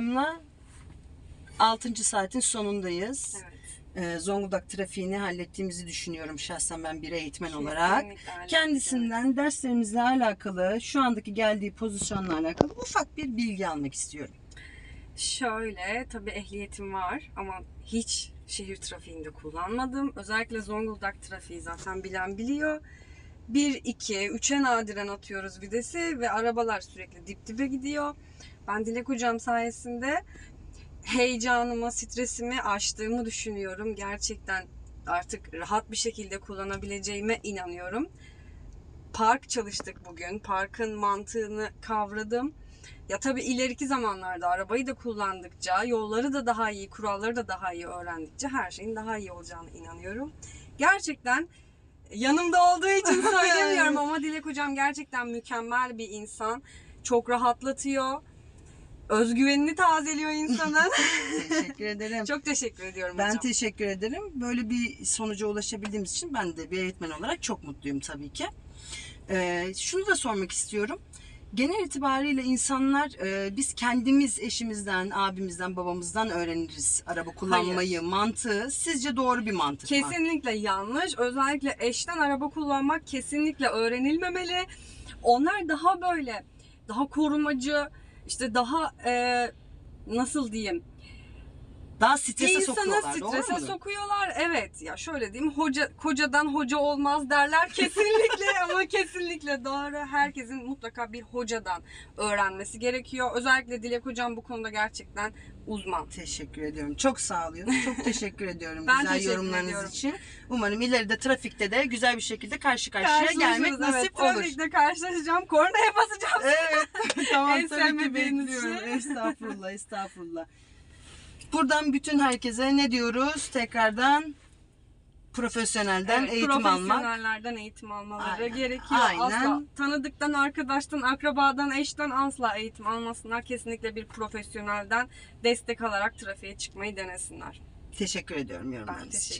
Hanım'la 6. saatin sonundayız. Evet. Ee, Zonguldak trafiğini hallettiğimizi düşünüyorum şahsen ben bir eğitmen olarak. Kesinlikle hallettik, Kendisinden derslerimizle alakalı, şu andaki geldiği pozisyonla alakalı ufak bir bilgi almak istiyorum. Şöyle tabii ehliyetim var ama hiç şehir trafiğinde kullanmadım. Özellikle Zonguldak trafiği zaten bilen biliyor. 1, 2, 3'e nadiren atıyoruz vitesi ve arabalar sürekli dip dibe gidiyor. Ben Dilek Hocam sayesinde heyecanımı, stresimi aştığımı düşünüyorum. Gerçekten artık rahat bir şekilde kullanabileceğime inanıyorum. Park çalıştık bugün. Parkın mantığını kavradım. Ya tabii ileriki zamanlarda arabayı da kullandıkça, yolları da daha iyi, kuralları da daha iyi öğrendikçe her şeyin daha iyi olacağına inanıyorum. Gerçekten yanımda olduğu için söylemiyorum ama Dilek Hocam gerçekten mükemmel bir insan. Çok rahatlatıyor. Özgüvenini tazeliyor insanın. Teşekkür ederim. Çok teşekkür ediyorum ben hocam. teşekkür ederim. Böyle bir sonuca ulaşabildiğimiz için ben de bir eğitmen olarak çok mutluyum tabii ki. Ee, şunu da sormak istiyorum. Genel itibariyle insanlar e, biz kendimiz eşimizden, abimizden, babamızdan öğreniriz araba kullanmayı, mantığı. Sizce doğru bir mantık mı? Kesinlikle yanlış. Özellikle eşten araba kullanmak kesinlikle öğrenilmemeli. Onlar daha böyle, daha korumacı, işte daha e, nasıl diyeyim? Daha strese İnsanı sokuyorlar. strese doğru mu? sokuyorlar. Evet ya şöyle diyeyim hoca kocadan hoca olmaz derler kesinlikle ama kesinlikle doğru. Herkesin mutlaka bir hocadan öğrenmesi gerekiyor. Özellikle Dilek hocam bu konuda gerçekten uzman. Teşekkür ediyorum. Çok sağ olun. Çok teşekkür ediyorum Ben güzel teşekkür yorumlarınız ediyorum. için. Umarım ileride trafikte de güzel bir şekilde karşı karşıya gelmek nasip evet. olur. Trafikte karşılaşacağım. Kornaya basacağım. Evet. tamam En tabii ki bekliyorum. şey. Estağfurullah, estağfurullah. Buradan bütün herkese ne diyoruz? Tekrardan profesyonelden Evet, eğitim almak. Profesyonellerden eğitim almaları Aynen, gerekiyor. aynen. Asla tanıdıktan, arkadaştan, akrabadan, eşten asla eğitim almasınlar. Kesinlikle bir profesyonelden destek alarak trafiğe çıkmayı denesinler. Teşekkür ediyorum yorumlarınız için.